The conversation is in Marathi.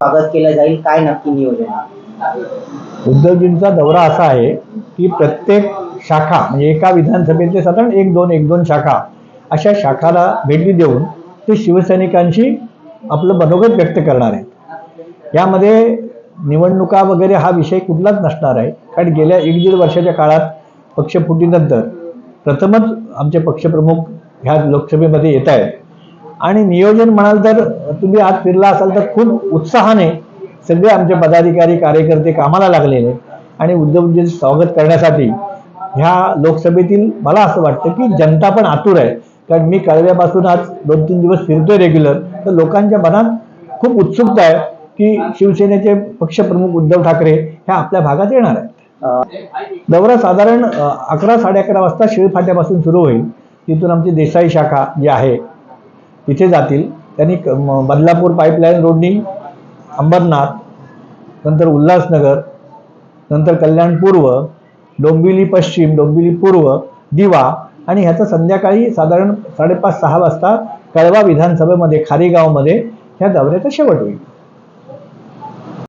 स्वागत केलं जाईल. काय नक्की नियोजन उद्धवजींचा दौरा असा आहे की प्रत्येक शाखा म्हणजे एका विधानसभेचे साधारण एक दोन एक दोन शाखा अशा शाखाला भेटी देऊन ते शिवसैनिकांशी आपलं मनोगत व्यक्त करणार आहेत. यामध्ये निवडणुका वगैरे हा विषय कुठलाच नसणार आहे. कारण गेल्या एक दीड वर्षाच्या काळात पक्षफुटीनंतर प्रथमच आमचे पक्षप्रमुख ह्या लोकसभेमध्ये येत आहेत. आणि नियोजन म्हणाल तर तुम्ही आज फिरला असाल तर खूप उत्साहाने सगळे आमचे पदाधिकारी कार्यकर्ते कामाला लागलेले आणि उद्धवजींचे स्वागत करण्यासाठी ह्या लोकसभेतील मला असं वाटतं की जनता पण आतुर आहे. कारण मी कळव्यापासून आज दोन तीन दिवस फिरतोय रेग्युलर तर लोकांच्या मनात खूप उत्सुकता आहे. की शिवसेनेचे पक्षप्रमुख उद्धव ठाकरे ह्या आपल्या भागात येणार आहेत. दौरा साधारण अकरा साडे अकरा वाजता शिळफाट्यापासून सुरू होईल. तिथून आमची देसाई शाखा जी आहे तिथे जातील. त्यांनी बदलापूर पाईपलाईन रोडनी अंबरनाथ नंतर उल्हासनगर नंतर कल्याण पूर्व डोंबिवली पश्चिम डोंबिवली पूर्व दिवा आणि ह्याचं संध्याकाळी साधारण साडेपाच सहा वाजता कळवा विधानसभेमध्ये खारीगावमध्ये ह्या दौऱ्याचा शेवट होईल.